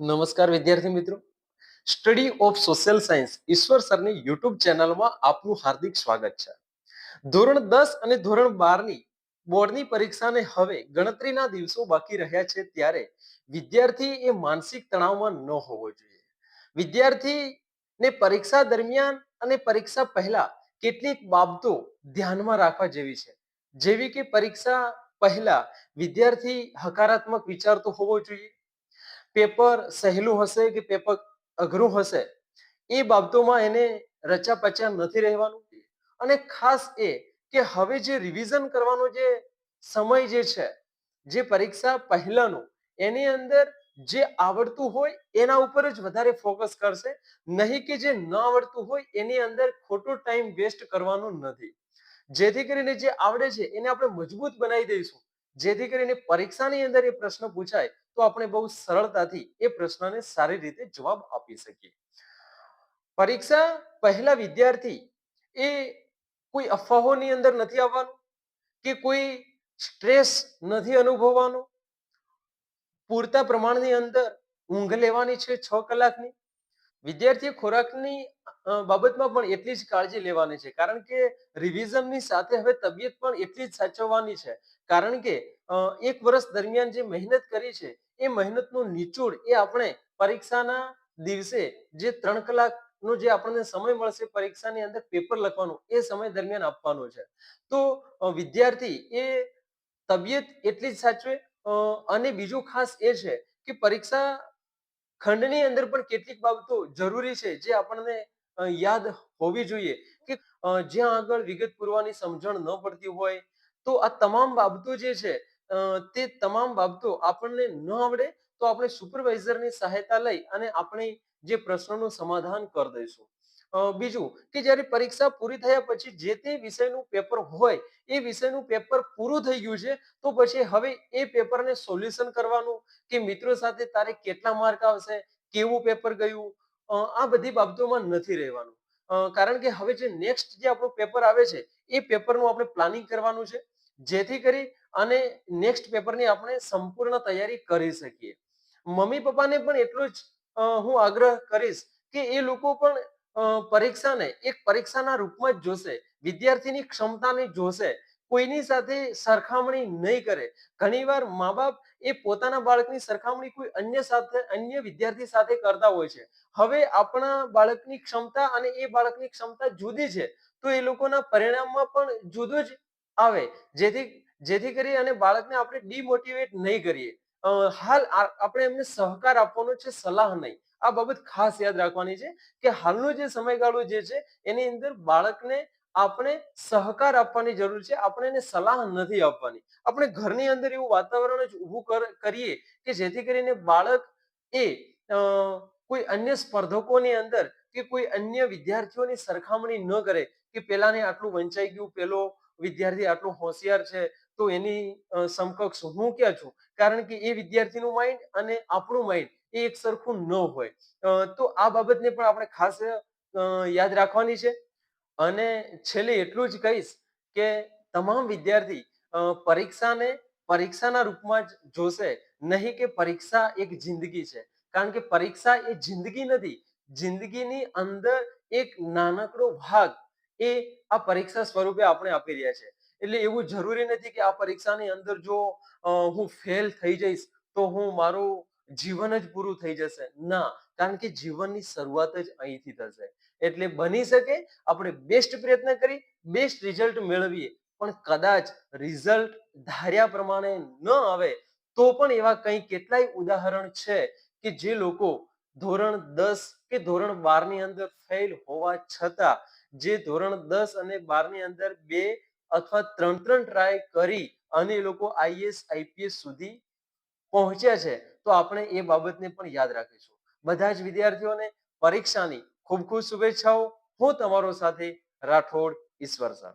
નમસ્કાર વિદ્યાર્થી મિત્રો. સ્ટડી ઓફ સોશિયલ સાયન્સ ઈશ્વર સરની યુટ્યુબ ચેનલમાં આપનું હાર્દિક સ્વાગત છે. ધોરણ દસ અને ધોરણ બારની બોર્ડની પરીક્ષાને હવે ગણતરીના દિવસો બાકી રહ્યા છે ત્યારે વિદ્યાર્થી એ માનસિક તણાવમાં ન હોવો જોઈએ. વિદ્યાર્થીને પરીક્ષા દરમિયાન અને પરીક્ષા પહેલા કેટલીક બાબતો ધ્યાનમાં રાખવા જેવી છે. જેવી કે પરીક્ષા પહેલા વિદ્યાર્થી હકારાત્મક વિચારતો હોવો જોઈએ પેપર સહેલું હશે કે પેપર અઘરું હશે, એ બાબતોમાં એને રચા પચા નથી રહેવાનું. અને ખાસ એ કે હવે જે રિવિઝન કરવાનો જે સમય જે છે, જે પરીક્ષા પહેલાનો, એની અંદર જે આવડતું હોય એના ઉપર જ વધારે ફોકસ કરશે. નહીં કે જે ન આવડતું હોય એની અંદર ખોટો ટાઈમ વેસ્ટ કરવાનો નથી. જેથી કરીને જે આવડે છે એને આપણે મજબૂત બનાવી દઈશું. જેથી કરીને પરીક્ષાની અંદર એ પ્રશ્ન પૂછાય તો આપણે બહુ સરળતાથી એ પ્રશ્નને સારી રીતે જવાબ આપી શકીએ. પરીક્ષા પહેલા વિદ્યાર્થી એ કોઈ અફવાઓની અંદર નથી આવવાનું? કે કોઈ સ્ટ્રેસ નથી અનુભવવાનો? પૂરતા પ્રમાણની અંદર ઊંઘ લેવાની છે છ કલાકની? વિદ્યાર્થીએ ખોરાકની બાબતમાં પણ એટલી જ કાળજી લેવાની છે. કારણ કે રિવિઝનની સાથે હવે તબિયત પણ એટલી જ સાચવવાની છે. કારણ કે એક વર્ષ દરમિયાન જે મહેનત કરી છે, એ મહેનતનું નિચોડ એ આપણે પરીક્ષાના દિવસે જે ત્રણ કલાકનો જે આપણને સમય મળશે પરીક્ષાની અંદર પેપર લખવાનું, એ સમય દરમિયાન આપવાનો છે. તો વિદ્યાર્થી એ તબિયત એટલી જ સાચવે અને બીજું ખાસ એ છે કે પરીક્ષા ખંડની અંદર પણ કેટલીક બાબતો જરૂરી છે જે આપણને યાદ હોવી જોઈએ કે જ્યાં આગળ વિગત પૂર્વાની સમજણ ન પડતી હોય, તો આ તમામ બાબતો જે છે તે તમામ બાબતો આપણને ન આવડે તો આપણે સુપરવાઇઝરની સહાયતા લઈ અને આપણે જે પ્રશ્નોનું સમાધાન કરી દઈશું. બીજું કે જ્યારે પરીક્ષા પૂરી થયા પછી જે તે વિષયનું પેપર હોય, એ વિષયનું પેપર પૂરું થઈ ગયું છે, તો પછી હવે એ પેપરને સોલ્યુશન કરવાનું? કે મિત્રો સાથે તારે કેટલા માર્ક આવશે? કેવું પેપર ગયું? આ બધી બાબતોમાં નથી રહેવાનું. કારણ કે હવે જે નેક્સ્ટ જે આપણું પેપર આવે છે, એ પેપરનું આપણે પ્લાનિંગ કરવાનું છે, જેથી કરી અને નેક્સ્ટ પેપરની આપણે સંપૂર્ણ તૈયારી કરી શકીએ. મમ્મી પપ્પાને પણ એટલું જ હું આગ્રહ કરીશ કે એ લોકો પણ પરીક્ષાને એક પરીક્ષાના રૂપમાં જ જોશે, વિદ્યાર્થીની ક્ષમતાને જોશે, કોઈની સાથે સરખામણી નહીં કરે. ઘણીવાર મા બાપ એ પોતાના બાળકની સરખામણી કોઈ અન્ય સાથે, અન્ય વિદ્યાર્થી સાથે કરતા હોય છે. હવે આપણા બાળકની ક્ષમતા અને એ બાળકની ક્ષમતા જુદી છે, તો એ લોકોના પરિણામમાં પણ જુદું જ આવે. જેથી જેથી કરી અને બાળકને આપણે ડિમોટિવેટ નહીં કરીએ. હાલ આપણે એમને સહકાર આપવાનો છે, સલાહ નહીં. આ બાબત ખાસ યાદ રાખવાની છે કે હાલનો જે સમયગાળો જે છે, એની અંદર બાળકને આપણે સહકાર આપવાની જરૂર છે. આપણે એને સલાહ નથી આપવાની. આપણે ઘરની અંદર એવું વાતાવરણ જ ઊભું કર- કરીએ કે જેથી કરીને બાળક એ કોઈ અન્ય સ્પર્ધકોની અંદર કે કોઈ અન્ય વિદ્યાર્થીઓની સરખામણી ન કરે કે પેલાને આટલું વંચાઈ ગયું, પેલો વિદ્યાર્થી આટલું હોશિયાર છે તો એની સમકક્ષ હું ક્યાં છું? કારણ કે એ વિદ્યાર્થીનું માઇન્ડ અને આપણું માઇન્ડ એ એક સરખું ન હોય. તો આ બાબતને પણ આપણે ખાસ યાદ રાખવાની છે. અને છેલ્લે એટલું જ કહીશ કે તમામ વિદ્યાર્થી પરીક્ષાને, પરીક્ષાના રૂપમાં જ જોશે. નહીં કે પરીક્ષા એક જિંદગી છે. કારણ કે પરીક્ષા એ જિંદગી નથી. જિંદગીની અંદર એક નાનકડો ભાગ એ આ પરીક્ષા સ્વરૂપે આપણે આપી રહ્યા છે. એટલે એવું જરૂરી નથી કે આ પરીક્ષાની અંદર જો હું ફેલ થઈ જઈશ, તો હું મારું જીવન જ પૂરું થઈ જશે. ના, કારણ કે જીવનની શરૂઆત જ અહીંથી થશે. એટલે બની શકે આપણે બેસ્ટ પ્રયત્ન કરી બેસ્ટ રિઝલ્ટ મેળવીએ. પણ કદાચ રિઝલ્ટ ધાર્યા પ્રમાણે ન આવે, તો પણ એવા કંઈ કેટલાય ઉદાહરણ છે કે જે લોકો ધોરણ દસ કે ધોરણ બારની અંદર ફેલ હોવા છતાં, જે ધોરણ દસ અને બારની અંદર બે અથવા ત્રણ ત્રણ ટ્રાય કરી અને એ લોકો આઈએસ આઈપીએસ સુધી પહોંચ્યા છે, તો આપણે એ બાબતને પણ યાદ રાખીશું. બધા જ વિદ્યાર્થીઓને પરીક્ષાની ખૂબ ખૂબ શુભેચ્છાઓ. હું તમારો સાથે રાઠોડ ઈશ્વર સર